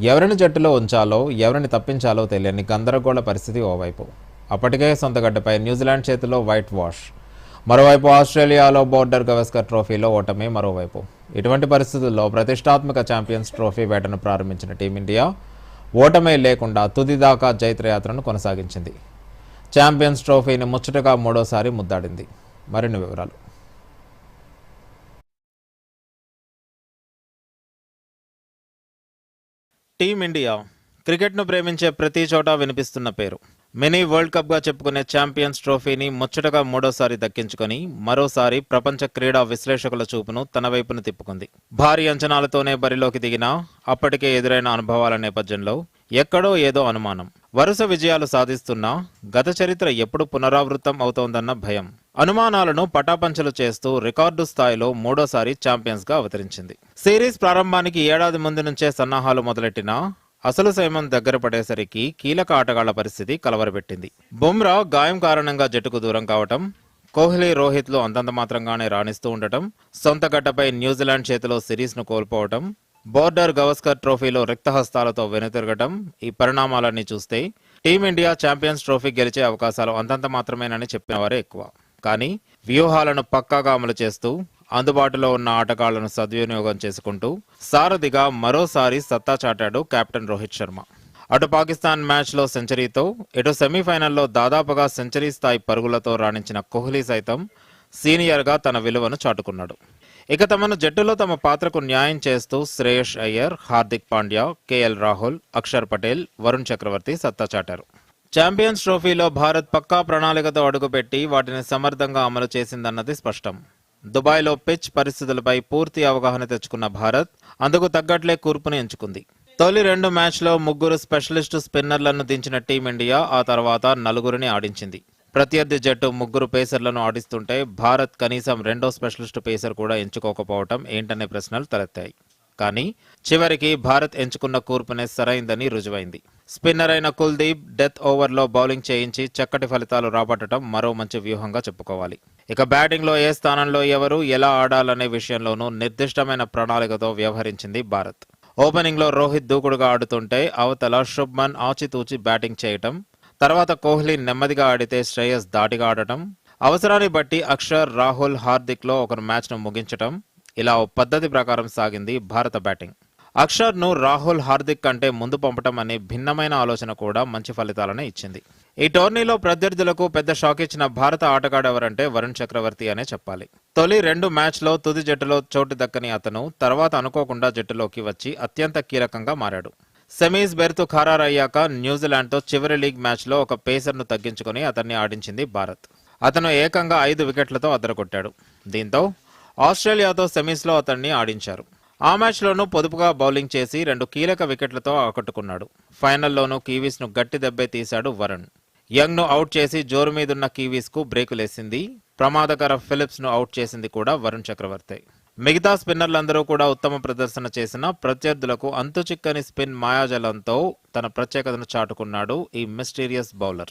ఎవరిని జట్టులో ఉంచాలో ఎవరిని తప్పించాలో తెలియని గందరగోళ పరిస్థితి ఓవైపు. అప్పటికే సొంతగడ్డపై న్యూజిలాండ్ చేతిలో వైట్ వాష్. మరోవైపు ఆస్ట్రేలియాలో బోర్డర్ గవస్కర్ ట్రోఫీలో ఓటమి మరోవైపు. ఇటువంటి పరిస్థితుల్లో ప్రతిష్టాత్మక ఛాంపియన్స్ ట్రోఫీ వేటను ప్రారంభించిన టీమిండియా ఓటమే లేకుండా తుది దాకా జైత్రయాత్రను కొనసాగించింది. ఛాంపియన్స్ ట్రోఫీని ముచ్చటగా మూడోసారి ముద్దాడింది. మరిన్ని వివరాలు. టీమిండియా క్రికెట్ను ప్రేమించే ప్రతి చోట వినిపిస్తున్న పేరు. మినీ వరల్డ్ కప్గా చెప్పుకునే ఛాంపియన్స్ ట్రోఫీని ముచ్చటగా మూడోసారి దక్కించుకొని మరోసారి ప్రపంచ క్రీడా విశ్లేషకుల చూపును తన వైపును తిప్పుకుంది. భారీ అంచనాలతోనే బరిలోకి దిగినా అప్పటికే ఎదురైన అనుభవాల నేపథ్యంలో ఎక్కడో ఏదో అనుమానం. వరుస విజయాలు సాధిస్తున్నా గత చరిత్ర ఎప్పుడు పునరావృతం అవుతోందన్న భయం. అనుమానాలను పటాపంచలు చేస్తూ రికార్డు స్థాయిలో మూడోసారి ఛాంపియన్స్గా అవతరించింది. సిరీస్ ప్రారంభానికి ఏడాది ముందు నుంచే సన్నాహాలు మొదలెట్టినా అసలు సైమం దగ్గర పడేసరికి కీలక ఆటగాళ్ళ పరిస్థితి కలవరపెట్టింది. బుమ్రా గాయం కారణంగా జట్టుకు దూరం కావటం కోహ్లీ రోహిత్లు అంతంత మాత్రంగానే రాణిస్తూ ఉండటం సొంత గడ్డపై న్యూజిలాండ్ చేతిలో సిరీస్ను కోల్పోవటం బోర్డర్ గవస్కర్ ట్రోఫీలో రిక్తహస్తాలతో వెనుతిరగటం ఈ పరిణామాలన్నీ చూస్తే టీమిండియా ఛాంపియన్స్ ట్రోఫీ గెలిచే అవకాశాలు అంతంత మాత్రమేనని చెప్పిన వారే ఎక్కువ. కానీ వ్యూహాలను పక్కాగా అమలు చేస్తూ అందుబాటులో ఉన్న ఆటగాళ్ళను సద్వినియోగం చేసుకుంటూ సారథిగా మరోసారి సత్తా చాటాడు కెప్టెన్ రోహిత్ శర్మ. అటు పాకిస్తాన్ మ్యాచ్లో సెంచరీతో ఇటు సెమీఫైనల్లో దాదాపుగా సెంచరీ స్థాయి పరుగులతో రాణించిన కోహ్లీ సైతం సీనియర్గా తన విలువను చాటుకున్నాడు. ఇక తమను జట్టులో తమ పాత్రకు న్యాయం చేస్తూ శ్రేయస్ అయ్యర్ హార్దిక్ పాండ్యా కేఎల్ రాహుల్ అక్షర్ పటేల్ వరుణ్ చక్రవర్తి సత్తా చాటారు. ఛాంపియన్స్ ట్రోఫీలో భారత్ పక్కా ప్రణాళికతో అడుగుపెట్టి వాటిని సమర్థంగా అమలు చేసిందన్నది స్పష్టం. దుబాయ్లో పిచ్ పరిస్థితులపై పూర్తి అవగాహన తెచ్చుకున్న భారత్ అందుకు తగ్గట్లే కూర్పుని ఎంచుకుంది. తొలి రెండు మ్యాచ్లో ముగ్గురు స్పెషలిస్టు స్పిన్నర్లను దించిన టీమిండియా ఆ తర్వాత నలుగురిని ఆడించింది. ప్రత్యర్థి జట్టు ముగ్గురు పేసర్లను ఆడిస్తుంటే భారత్ కనీసం రెండో స్పెషలిస్టు పేసర్ కూడా ఎంచుకోకపోవటం ఏంటనే ప్రశ్నలు తలెత్తాయి. కానీ చివరికి భారత్ ఎంచుకున్న కూర్పునే సరైందని రుజువైంది. స్పిన్నర్ అయిన కుల్దీప్ డెత్ ఓవర్లో బౌలింగ్ చేయించి చక్కటి ఫలితాలు రాబట్టడం మరో మంచి వ్యూహంగా చెప్పుకోవాలి. ఇక బ్యాటింగ్లో ఏ స్థానంలో ఎవరు ఎలా ఆడాలనే విషయంలోనూ నిర్దిష్టమైన ప్రణాళికతో వ్యవహరించింది భారత్. ఓపెనింగ్లో రోహిత్ దూకుడుగా ఆడుతుంటే అవతల శుభ్మన్ ఆచితూచి బ్యాటింగ్ చేయటం తర్వాత కోహ్లీ నెమ్మదిగా ఆడితే శ్రేయస్ దాటిగా ఆడటం అవసరాన్ని బట్టి అక్షర్ రాహుల్ హార్దిక్లో ఒకరు మ్యాచ్ను ముగించటం ఇలా ఓ పద్ధతి ప్రకారం సాగింది భారత బ్యాటింగ్. అక్షర్ను రాహుల్ హార్దిక్ కంటే ముందు పంపటం అనే భిన్నమైన ఆలోచన కూడా మంచి ఫలితాలనే ఇచ్చింది. ఈ టోర్నీలో ప్రత్యర్థులకు పెద్ద షాక్ ఇచ్చిన భారత ఆటగాడు ఎవరంటే వరుణ్ చక్రవర్తి అనే చెప్పాలి. తొలి రెండు మ్యాచ్లో తుది జట్టులో చోటు దక్కని అతను తర్వాత అనుకోకుండా జట్టులోకి వచ్చి అత్యంత కీలకంగా మారాడు. సెమీస్ బెర్తు ఖరారయ్యాక న్యూజిలాండ్తో చివరి లీగ్ మ్యాచ్లో ఒక పేసర్ను తగ్గించుకుని అతన్ని ఆడించింది భారత్. అతను ఏకంగా ఐదు వికెట్లతో అదరగొట్టాడు దీంతో ఆస్ట్రేలియాతో సెమీస్లో అతన్ని ఆడించారు. ఆ మ్యాచ్లోనూ పొదుపుగా బౌలింగ్ చేసి రెండు కీలక వికెట్లతో ఆకట్టుకున్నాడు. ఫైనల్లోనూ కివీస్ను గట్టి దెబ్బే తీశాడు వరుణ్. యంగ్ను అవుట్ చేసి జోరు మీదున్న కివీస్కు బ్రేకులేసింది ప్రమాదకర ఫిలిప్స్ను అవుట్ చేసింది కూడా వరుణ్ చక్రవర్తి. మిగతా స్పిన్నర్లందరూ కూడా ఉత్తమ ప్రదర్శన చేసిన ప్రత్యర్థులకు అంతుచిక్కని స్పిన్ మాయాజలంతో తన ప్రత్యేకతను చాటుకున్నాడు ఈ మిస్టీరియస్ బౌలర్.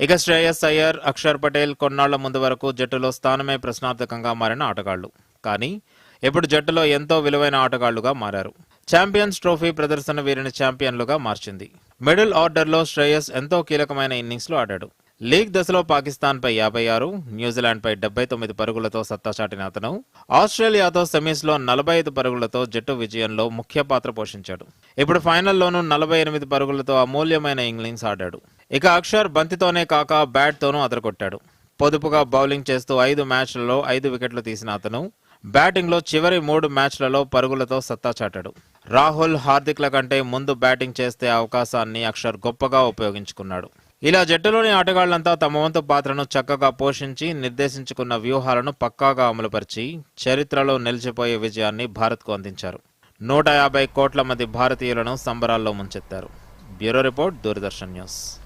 ఇక శ్రేయస్ అయ్యర్ అక్షర్ పటేల్ కొన్నాళ్ళ ముందు వరకు జట్టులో స్థానమే ప్రశ్నార్థకంగా మారిన ఆటగాళ్ళు. కానీ ఇప్పుడు జట్టులో ఎంతో విలువైన ఆటగాళ్ళుగా మారారు. ఛాంపియన్స్ ట్రోఫీ ప్రదర్శన వీరిని ఛాంపియన్లుగా మార్చింది. మిడిల్ ఆర్డర్లో శ్రేయస్ ఎంతో కీలకమైన ఇన్నింగ్స్లో ఆడాడు. లీగ్ దశలో పాకిస్తాన్పై యాభై ఆరు న్యూజిలాండ్పై డెబ్బై తొమ్మిది పరుగులతో సత్తా చాటిన అతను ఆస్ట్రేలియాతో సెమీస్లో నలభై ఐదు పరుగులతో జట్టు విజయంలో ముఖ్య పాత్ర పోషించాడు. ఇప్పుడు ఫైనల్లోనూ నలభై ఎనిమిది పరుగులతో అమూల్యమైన ఇన్నింగ్స్ ఆడాడు. ఇక అక్షర్ బంతితోనే కాక బ్యాట్తోనూ అదరగొట్టాడు. పొదుపుగా బౌలింగ్ చేస్తూ ఐదు మ్యాచ్లలో ఐదు వికెట్లు తీసిన అతను బ్యాటింగ్లో చివరి మూడు మ్యాచ్లలో పరుగులతో సత్తా చాటాడు. రాహుల్ హార్దిక్ల కంటే ముందు బ్యాటింగ్ చేస్తే అవకాశాన్ని అక్షర్ గొప్పగా ఉపయోగించుకున్నాడు. ఇలా జట్టులోని ఆటగాళ్ళంతా తమ వంతు పాత్రను చక్కగా పోషించి నిర్దేశించుకున్న వ్యూహాలను పక్కాగా అమలుపరిచి చరిత్రలో నిలిచిపోయే విజయాన్ని భారత్కు అందించారు. నూట యాభై కోట్ల మంది భారతీయులను సంబరాల్లో ముంచెత్తారు. Bureau report Doordarshan news.